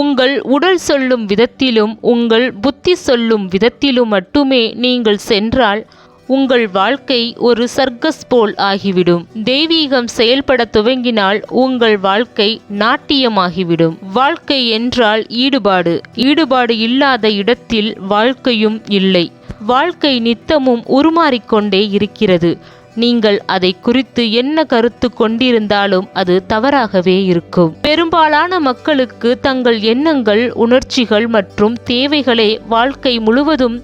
உங்கள் உடல் சொல்லும் விதத்திலும் உங்கள் புத்தி சொல்லும் விதத்திலும் மட்டுமே நீங்கள் சென்றால் உங்கள் வாழ்க்கை ஒரு சர்க்கஸ் போல் ஆகிவிடும். தெய்வீகம் செயல்பட துவங்கினால் உங்கள் வாழ்க்கை நாட்டியமாகிவிடும். வாழ்க்கை என்றால் ஈடுபாடு. ஈடுபாடு இல்லாத இடத்தில் வாழ்க்கையும் இல்லை. வாழ்க்கை நித்தமும் உருமாறிக்கொண்டே இருக்கிறது. நீங்கள் அதை குறித்து என்ன கருத்து கொண்டிருந்தாலும் அது தவறாகவே இருக்கும். பெரும்பாலான மக்களுக்கு தங்கள் எண்ணங்கள் உணர்ச்சிகள் மற்றும் தேவைகளே வாழ்க்கை முழுவதும்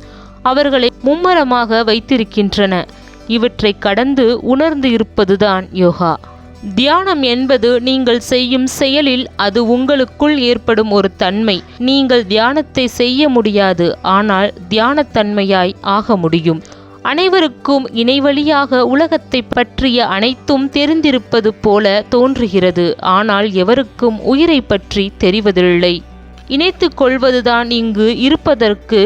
அவர்களை மும்மரமாக வைத்திருக்கின்றன. இவற்றை கடந்து உணர்ந்து இருப்பதுதான் யோகா. தியானம் என்பது நீங்கள் செய்யும் செயலில் அது உங்களுக்குள் ஏற்படும் ஒரு தன்மை. நீங்கள் தியானத்தை செய்ய முடியாது ஆனால் தியானத்தன்மையாய் ஆக முடியும். அனைவருக்கும் இணைவழியாக உலகத்தை பற்றிய அனைத்தும் தெரிந்திருப்பது போல தோன்றுகிறது. ஆனால் எவருக்கும் உயிரை பற்றி தெரிவதில்லை. இணைத்து கொள்வதுதான் இங்கு இருப்பதற்கு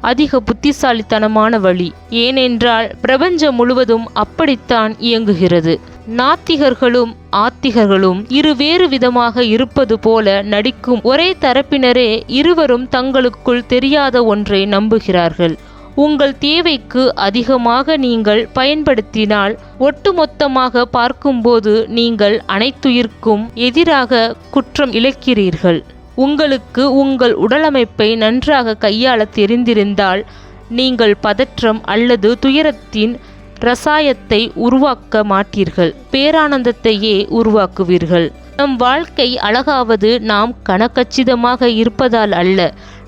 அதிக புத்திசாலித்தனமான வழி. ஏனென்றால் பிரபஞ்சம் முழுவதும் அப்படித்தான் இயங்குகிறது. நாத்திகர்களும் ஆத்திகர்களும் இரு வேறு விதமாக இருப்பது போல நடிக்கும் ஒரே தரப்பினரே இருவரும் தங்களுக்குள் தெரியாத ஒன்றை நம்புகிறார்கள். உங்கள் தேவைக்கு அதிகமாக நீங்கள் பயன்படுத்தினால் ஒட்டுமொத்தமாக பார்க்கும்போது நீங்கள் அனைத்துயிர்க்கும் எதிராக குற்றம் இழைக்கிறீர்கள். உங்களுக்கு உங்கள் உடலமைப்பை நன்றாக கையாள தெரிந்திருந்தால் நீங்கள் பதற்றம் அல்லது துயரத்தின் ரசாயத்தை உருவாக்க மாட்டீர்கள். பேரானந்தத்தையே உருவாக்குவீர்கள். நம் வாழ்க்கை அழகாவது நாம் கனக்கச்சிதமாக இருப்பதால் அல்ல.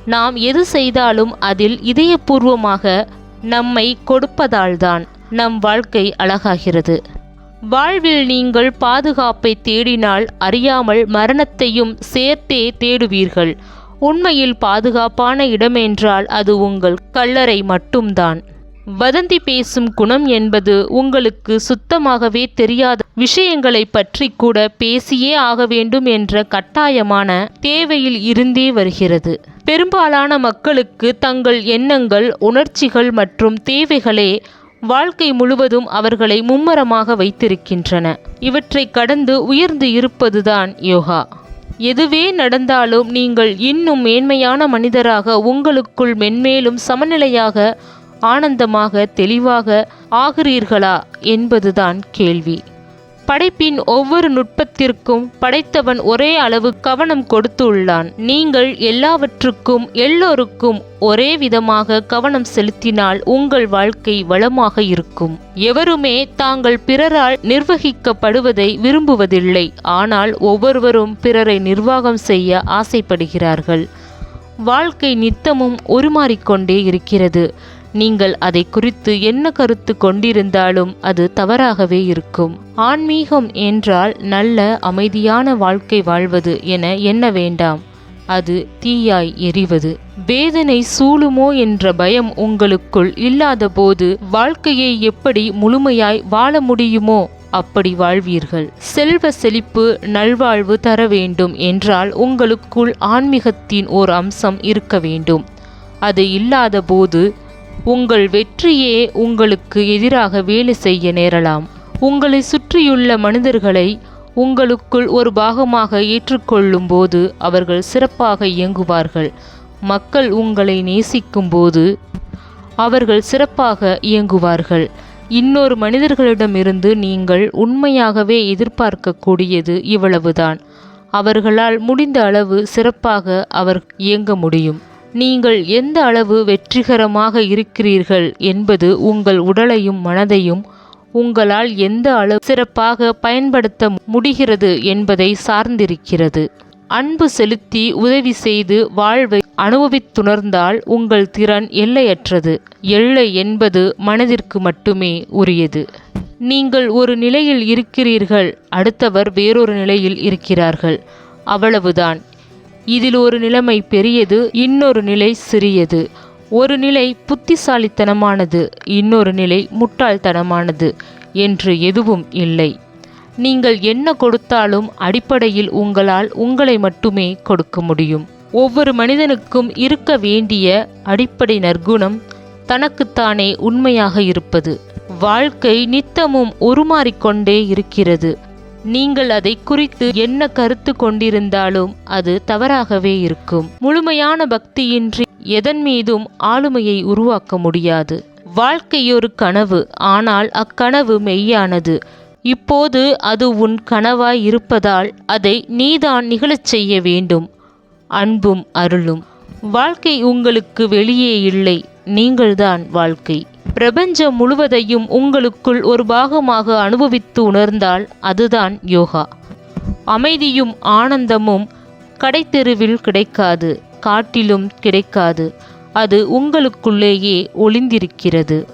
நாம் எது செய்தாலும் அதில் இதயபூர்வமாக நம்மை கொடுப்பதால்தான் நம் வாழ்க்கை அழகாகிறது. வாழ்வில் நீங்கள் பாதுகாப்பை தேடினால் அறியாமல் மரணத்தையும் சேர்த்தே தேடுவீர்கள். உண்மையில் பாதுகாப்பான இடமென்றால் அது உங்கள் கல்லறை மட்டும்தான். வதந்தி பேசும் குணம் என்பது உங்களுக்கு சுத்தமாகவே தெரியாத விஷயங்களை பற்றி கூட பேசியே ஆக வேண்டும் என்ற கட்டாயமான தேவையில் இருந்தே வருகிறது. பெரும்பாலான மக்களுக்கு தங்கள் எண்ணங்கள் உணர்ச்சிகள் மற்றும் தேவைகளே வாழ்க்கை முழுவதும் அவர்களை மும்மரமாக வைத்திருக்கின்றன. இவற்றை கடந்து உயர்ந்து இருப்பதுதான் யோகா. எதுவே நடந்தாலும் நீங்கள் இன்னும் மேன்மையான மனிதராக உங்களுக்குள் மென்மேலும் சமநிலையாக ஆனந்தமாக தெளிவாக ஆகிறீர்களா என்பதுதான் கேள்வி. படைப்பின் ஒவ்வொரு நுட்பத்திற்கும் படைத்தவன் ஒரே அளவு கவனம் கொடுத்துள்ளான். நீங்கள் எல்லாவற்றுக்கும் எல்லோருக்கும் ஒரே விதமாக கவனம் செலுத்தினால் உங்கள் வாழ்க்கை வளமாக இருக்கும். எவருமே தாங்கள் பிறரால் நிர்வகிக்கப்படுவதை விரும்புவதில்லை. ஆனால் ஒவ்வொருவரும் பிறரை நிர்வாகம் செய்ய ஆசைப்படுகிறார்கள். வாழ்க்கை நித்தமும் உருமாறிக்கொண்டே இருக்கிறது. நீங்கள் அதை குறித்து என்ன கருத்து கொண்டிருந்தாலும் அது தவறாகவே இருக்கும். ஆன்மீகம் என்றால் நல்ல அமைதியான வாழ்க்கை வாழ்வது என எண்ண வேண்டாம். அது தீயாய் எரிவது. வேதனை சூழுமோ என்ற பயம் உங்களுக்குள் இல்லாதபோது வாழ்க்கையை எப்படி முழுமையாய் வாழ முடியுமோ அப்படி வாழ்வீர்கள். செல்வ செழிப்பு நல்வாழ்வு தர வேண்டும் என்றால் உங்களுக்குள் ஆன்மீகத்தின் ஓர் அம்சம் இருக்க வேண்டும். அது இல்லாதபோது உங்கள் வெற்றியே உங்களுக்கு எதிராக வேலை செய்ய நேரலாம். உங்களை சுற்றியுள்ள மனிதர்களை உங்களுக்குள் ஒரு பாகமாக ஏற்றுக்கொள்ளும் போது அவர்கள் சிறப்பாக இயங்குவார்கள். மக்கள் உங்களை நேசிக்கும்போது அவர்கள் சிறப்பாக இயங்குவார்கள். இன்னொரு மனிதர்களிடமிருந்து நீங்கள் உண்மையாகவே எதிர்பார்க்கக்கூடியது இவ்வளவுதான். அவர்களால் முடிந்த அளவு சிறப்பாக அவர் இயங்க முடியும். நீங்கள் எந்த அளவு வெற்றிகரமாக இருக்கிறீர்கள் என்பது உங்கள் உடலையும் மனதையும் உங்களால் எந்த அளவு சிறப்பாக பயன்படுத்த முடிகிறது என்பதை சார்ந்திருக்கிறது. அன்பு செலுத்தி உதவி செய்து வாழ்வை அனுபவித்துணர்ந்தால் உங்கள் திறன் எல்லையற்றது. எல்லை என்பது மனதிற்கு மட்டுமே உரியது. நீங்கள் ஒரு நிலையில் இருக்கிறீர்கள் அடுத்தவர் வேறொரு நிலையில் இருக்கிறார்கள். அவ்வளவுதான். இதில் ஒரு நிலைமை பெரியது இன்னொரு நிலை சிறியது. ஒரு நிலை புத்திசாலித்தனமானது இன்னொரு நிலை முட்டாள்தனமானது என்று எதுவும் இல்லை. நீங்கள் என்ன கொடுத்தாலும் அடிப்படையில் உங்களால் உங்களை மட்டுமே கொடுக்க முடியும். ஒவ்வொரு மனிதனுக்கும் இருக்க வேண்டிய அடிப்படை நற்குணம் தனக்குத்தானே உண்மையாக இருப்பது. வாழ்க்கை நித்தமும் உருமாறிக்கொண்டே இருக்கிறது. நீங்கள் அதை குறித்து என்ன கருத்து கொண்டிருந்தாலும் அது தவறாகவே இருக்கும். முழுமையான பக்தியின்றி எதன் மீதும் ஆளுமையை உருவாக்க முடியாது. வாழ்க்கை ஒரு கனவு ஆனால் அக்கனவு மெய்யானது. இப்போது அது உன் கனவாய் இருப்பதால் அதை நீதான் நிகழச் செய்ய வேண்டும். அன்பும் அருளும். வாழ்க்கை உங்களுக்கு வெளியே இல்லை நீங்கள்தான் வாழ்க்கை. பிரபஞ்சம் முழுவதையும் உங்களுக்குள் ஒரு பாகமாக அனுபவித்து உணர்ந்தால் அதுதான் யோகா. அமைதியும் ஆனந்தமும் கடைத்தெருவில் கிடைக்காது காட்டிலும் கிடைக்காது. அது உங்களுக்குள்ளேயே ஒளிந்திருக்கிறது.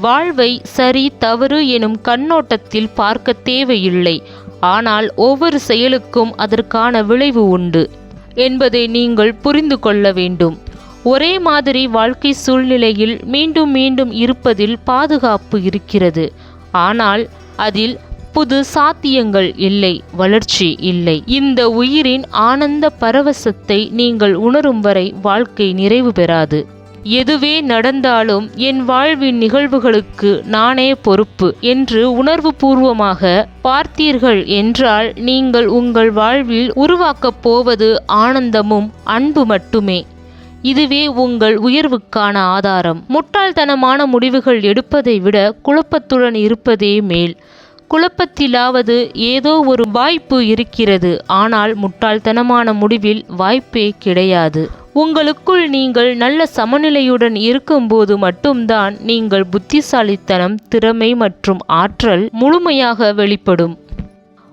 வாழ்வை சரி தவறு எனும் கண்ணோட்டத்தில் பார்க்க தேவையில்லை. ஆனால் ஒவ்வொரு செயலுக்கும் அதற்கான விளைவு உண்டு என்பதை நீங்கள் புரிந்து கொள்ள வேண்டும். ஒரே மாதிரி வாழ்க்கை சூழ்நிலையில் மீண்டும் மீண்டும் இருப்பதில் பாதுகாப்பு இருக்கிறது. ஆனால் அதில் புது சாத்தியங்கள் இல்லை வளர்ச்சி இல்லை. இந்த உயிரின் ஆனந்த பரவசத்தை நீங்கள் உணரும் வரை வாழ்க்கை நிறைவு பெறாது. எதுவே நடந்தாலும் என் வாழ்வின் நிகழ்வுகளுக்கு நானே பொறுப்பு என்று உணர்வு பூர்வமாக பார்த்தீர்கள் என்றால் நீங்கள் உங்கள் வாழ்வில் உருவாக்கப் போவது ஆனந்தமும் அன்பு மட்டுமே. இதுவே உங்கள் உயர்வுக்கான ஆதாரம். முட்டாள்தனமான முடிவுகள் எடுப்பதை விட குழப்பத்துடன் இருப்பதே மேல். குழப்பத்திலாவது ஏதோ ஒரு வாய்ப்பு இருக்கிறது. ஆனால் முட்டாள்தனமான முடிவில் வாய்ப்பே கிடையாது. உங்களுக்குள் நீங்கள் நல்ல சமநிலையுடன் இருக்கும்போது மட்டும்தான் நீங்கள் புத்திசாலித்தனம் திறமை மற்றும் ஆற்றல் முழுமையாக வெளிப்படும்.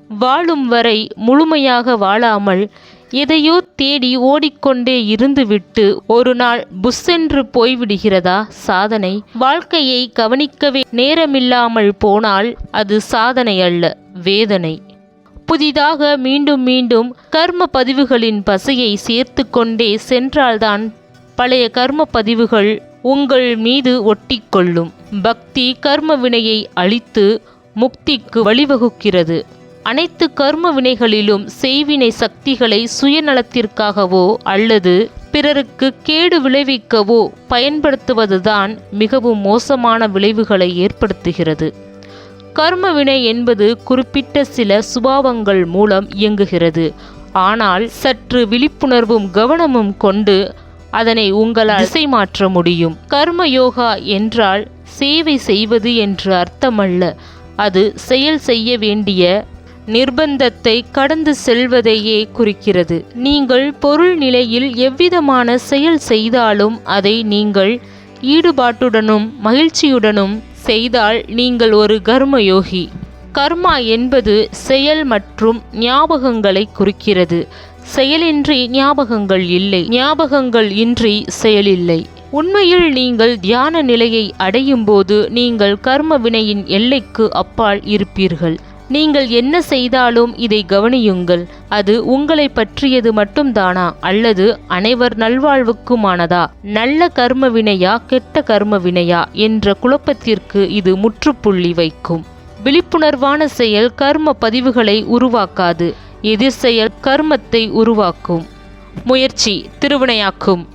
வாழும் வரை முழுமையாக வாழாமல் எதையோ தேடி ஓடிக்கொண்டே இருந்துவிட்டு ஒரு நாள் புஸ்ஸென்று போய்விடுகிறதா? சாதனை. வாழ்க்கையை கவனிக்கவே நேரமில்லாமல் போனால் அது சாதனை அல்ல வேதனை. புதிதாக மீண்டும் மீண்டும் கர்ம பதிவுகளின் பசையை சேர்த்து கொண்டே சென்றால்தான் பழைய கர்ம பதிவுகள் உங்கள் மீது ஒட்டிக்கொள்ளும். பக்தி கர்ம வினையை அழித்து முக்திக்கு வழிவகுக்கிறது. அனைத்து கர்ம வினைகளிலும் செய்வினை சக்திகளை சுயநலத்திற்காகவோ அல்லது பிறருக்கு கேடு விளைவிக்கவோ பயன்படுத்துவதுதான் மிகவும் மோசமான விளைவுகளை ஏற்படுத்துகிறது. கர்ம வினை என்பது குறிப்பிட்ட சில சுபாவங்கள் மூலம் இயங்குகிறது. ஆனால் சற்று விழிப்புணர்வும் கவனமும் கொண்டு அதனை உங்களால் திசை மாற்ற முடியும். கர்ம யோகா என்றால் சேவை செய்வது என்று அர்த்தமல்ல. அது செயல் செய்ய வேண்டிய நிர்பந்தத்தை கடந்து செல்வதையே குறிக்கிறது. நீங்கள் பொருள் நிலையில் எவ்விதமான செயல் செய்தாலும் அதை நீங்கள் ஈடுபாட்டுடனும் மகிழ்ச்சியுடனும் செய்தால் நீங்கள் ஒரு கர்மயோகி. கர்மா என்பது செயல் மற்றும் ஞாபகங்களை குறிக்கிறது. செயலின்றி ஞாபகங்கள் இல்லை. ஞாபகங்கள் இன்றி செயலில்லை. உண்மையில் நீங்கள் தியான நிலையை அடையும் போது நீங்கள் கர்ம வினையின் எல்லைக்கு அப்பால் இருப்பீர்கள். நீங்கள் என்ன செய்தாலும் இதை கவனியுங்கள். அது உங்களை பற்றியது மட்டும்தானா? அல்லது அனைவர் நல்வாழ்வுக்குமானதா? நல்ல கர்ம வினையா கெட்ட கர்ம வினையா? என்ற குழப்பத்திற்கு இது முற்றுப்புள்ளி வைக்கும். விழிப்புணர்வான செயல் கர்ம பதிவுகளை உருவாக்காது. எதிர் செயல் கர்மத்தை உருவாக்கும். முயற்சி திருவினையாக்கும்.